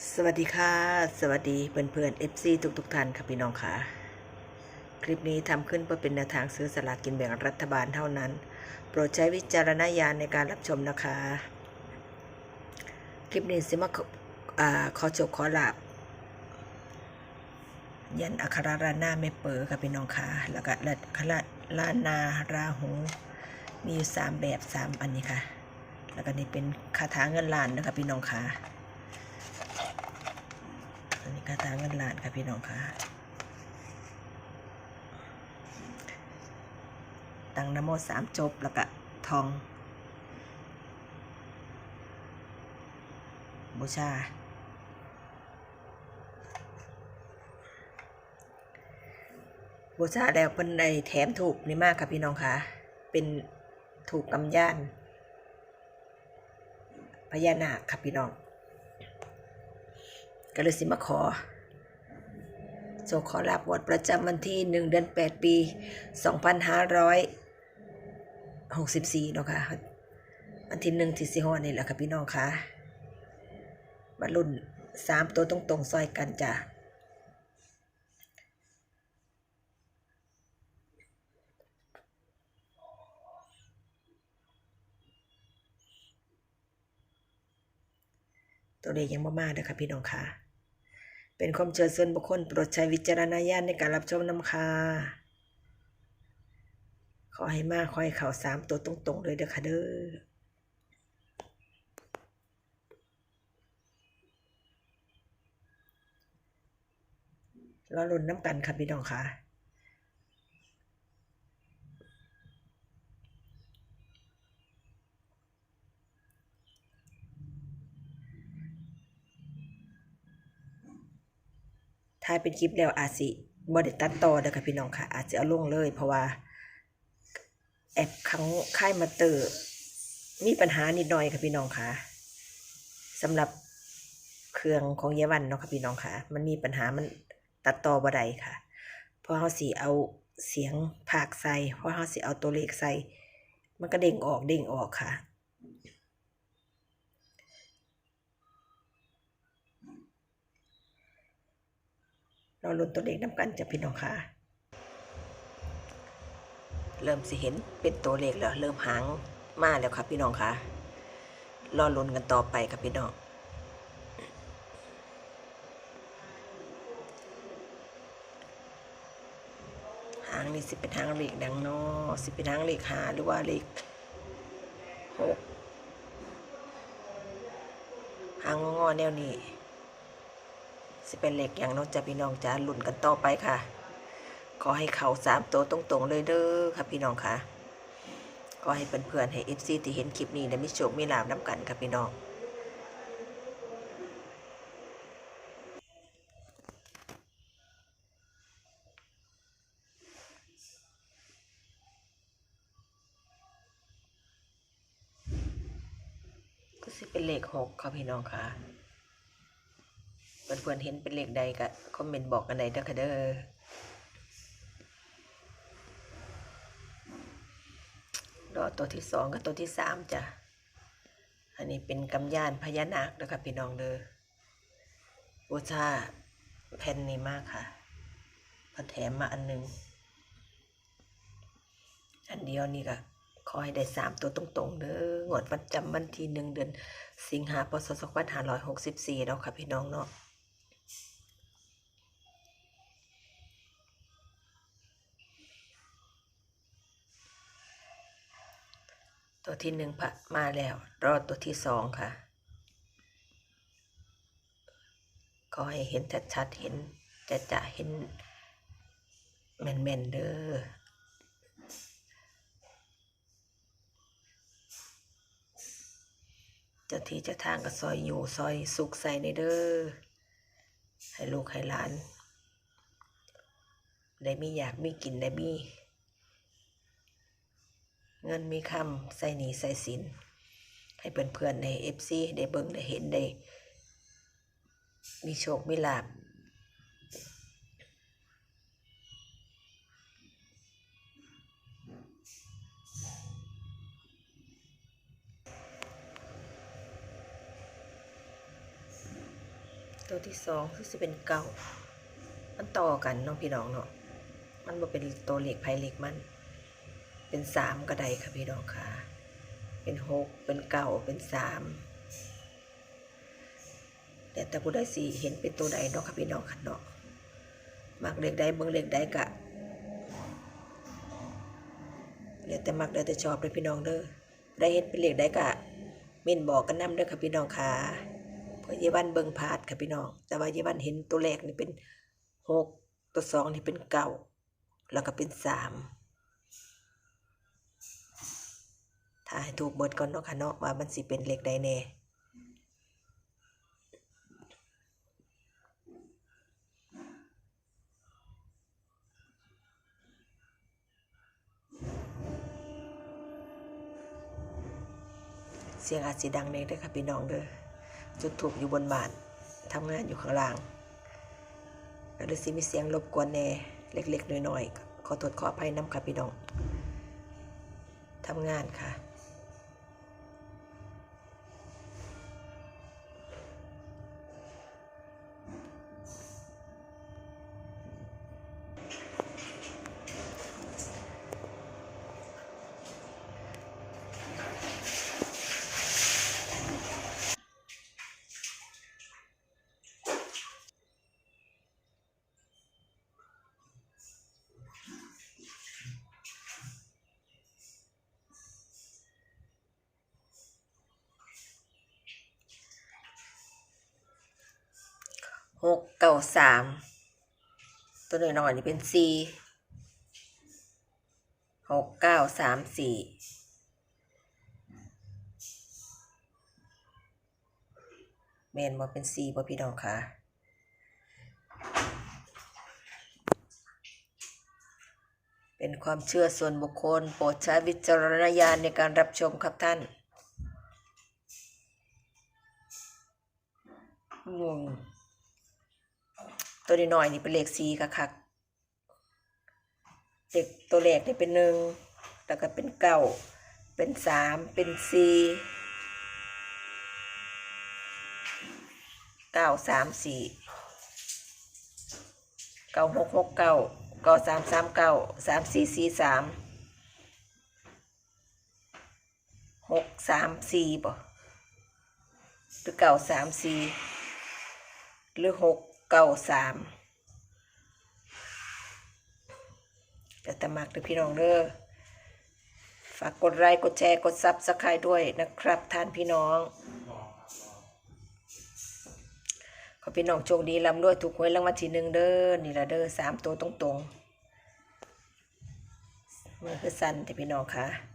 สวัสดีค่ะ สวัสดีเพื่อนเพื่อนๆ FC ทุกทุกๆท่านค่ะพี่น้องค่ะ คลิปนี้ทำขึ้นเพื่อเป็นแนวทางซื้อสลากกินแบ่งรัฐบาลเท่านั้น โปรดใช้วิจารณญาณในการรับชมนะคะ คลิปนี้สิมาขอขอจบขอลาบยันอัคราราหน้าไม่เปิดค่ะพี่น้องค่ะ แล้วก็ละคละลานาราหูมีอยู่สามแบบสามอันนี้ค่ะ แล้วก็นี่เป็นคาถาเงินล้านนะคะพี่น้องค่ะาถาเงินล้านค่ะพี่น้องค่ะ ตั้งนโมสามจบแล้วก็ทอง บูชา บูชาแล้วเป็นในแถมถูกนี่มากค่ะพี่น้องค่ะ เป็นถูกกำย่านพญานาคค่ะพี่น้อง ก็เลยสิมาขอโจขอรับวดประจำวันที่หนึ่งเดือนแปดปีสองพันห้าร้อยหกสิบสี่เนาะค่ะวันที่หนึ่งที่สิฮอดนี่แหละค่ะพี่น้องค่ะบรรลุนสามตัวตรงๆซอยกันจ้ะตัวเลขยังบ่มาเด้อค่ะพี่น้องค่ะ เป็นความเชื่อส่วนบุคคลโปรดใช้วิจารณญาณในการรับชมนำค่ะขอให้มาขอให้เข่าสามตัวตรงๆเลยเด้อค่ะเด้อรอลุ้นน้ำกันค่ะพี่น้องค่ะายเป็นคลิปแล้วอาจสิบไดิตัดต่อเด้อค่ะพี่น้องค่ะ อาจจะเอาลงเลย เพราะว่าแอปครั้งค่ายมาเตอร์มีปัญหานิดหน่อยค่ะพี่น้องค่ะสำหรับเครื่องของเยาวันเนาะค่ะพี่น้องค่ะ มันมีปัญหามันตัดต่อบ่ได้ค่ะพราะเขาสิเอาเสียงภาคใส่พราะเขาสิเอาตัวเลขใส่ มันก็เด้งออกเด้งออกค่ะ ราลุ้นตัวเลขน้ำกันจะพี่น้องค่ะ เริ่มสิเห็นเป็นตัวเลขแล้วเริ่มหางมาแล้วครับพี่น้องค่ะ รอลุ้นกันต่อไปครับพี่น้องหางนี่สิเป็นหางเลขดังเนอสิเป็นหางเลขหาหรือว่าเลขหกหางงอแนวนี้ สิเป็นเหล็กอย่างน้องจ้าพี่น้องจ้าหลุ่นกันต่อไปค่ะ ขอให้เขาสามตัวตรงๆเลยเด้อค่ะพี่น้องค่ะ ก็ให้เพื่อนๆให้เอฟซีที่เห็นคลิปนี้ได้มีโชคมีลาบน้ำกันค่ะพี่น้องก็สิเป็นเลขหกค่ะพี่น้องค่ะ เพื่อนๆเห็นเป็นเลขใดก็คอมเมนต์บอกกันได้เด้อค่ะเด้อรอตัวที่สองกับตัวที่สามจ้ะ อันนี้เป็นกำยานพญานาคนะคะพี่น้องเด้อบูชาแผ่นนี้มากค่ะพอแถมมาอันหนึ่ง อันเดียวนี่ก็ขอให้ได้สามตัวตรงๆเด้องวดวันจำวันที่หนึ่งเดือน สิงหาพศสองพันห้าร้อยหกสิบสี่แล้วค่ะพี่น้องเนาะ ตัวที่หนึ่งพะมาแล้ว รอตัวที่สองค่ะก็ให้เห็นชัดๆ เห็นจะจะเห็นแม่นๆเด้อจ้าที่เจ้าทางก็ซอยอยู่ซอยสุกใส่ในเด้อ ให้ลูกให้หลาน ได้มีอยากมีกินได้มี เงินมีคำใส่หนีใส่สิน ให้เพื่อนๆในเอฟซีได้เบิ่งได้เห็นได้ มีโชค มีลาบตัวที่สองคือสิเป็นเก้ามันต่อกันเน้องพี่น้องเนาะ มันบ่เป็นตัวเหลขไพ่เหลขมัน เป็นสามก็ได้ค่ะพี่น้องค่ะ เป็นหกเป็นเก้าเป็นสามแต่แต่ผู้ใดสี่เห็นเป็นตัวใดเนาะค่ะพี่น้องค่ะเนาะมักเลขใดเบิ่งเลขใดกะแล้วแต่มักแล้วแต่ชอบเลยพี่น้องเด้อได้เห็นเป็นเลขใดกะเม่นบอกกันนำเด้อค่ะพี่น้องค่ะเพราะเยาวันเบิ่งพาดค่ะพี่น้อง แต่ว่าเยาวันเห็นตัวแรกนี่เป็นหกตัวสองนี่เป็นเก้าแล้วก็เป็นสาม ถ้าให้ถูกเบิดก่อนเนาะค่ะเนาะว่ามันสิเป็นเลขใดแน่เสียงอาจสิดังเน่เด้ค่ะพี่น้องเด้อจุดถูกอยู่บนบานทำงานอยู่ข้างล่างก็เลยสิมีเสียงรบกวนแน่เล็กๆน้อยๆขอโทษขออภัยน้ำค่ะพี่น้องทำงานค่ะ หกเก้าสามตัวหน้อยๆนี่เป็นสี่หกเก้าสามสี่เมนมาเป็นสี่บ่พี่น้องค่ะเป็นความเชื่อส่วนบุคคล โปรดใช้วิจารณญาณในการรับชมครับท่านงง ตัวน้อยนี่เป็นเลขสี่ค่ะคักเด็กตัวแรกนี่เป็นหนึ่งแล้วก็เป็นเก้าเป็นสามเป็นสี่เก้าสามสี่เก้าหกหกเก้าเก้าสามสามเก้าสามสี่สี่สามหกสามสี่บ่หรือเก้าสามสี่หรือหก เก้าสามแต่ตะมักเด้อพี่น้องเด้อฝากกดไลค์กดแชร์กดซับสไครต์ด้วยนะครับท่านพี่น้อง ขอพี่น้องโชคดีลำด้วยถูกหวยรางวัลที่หนึ่งเด้อนี่ละเด้อสามตัวตรงๆมือคือสั้นแต่พี่น้องค่ะ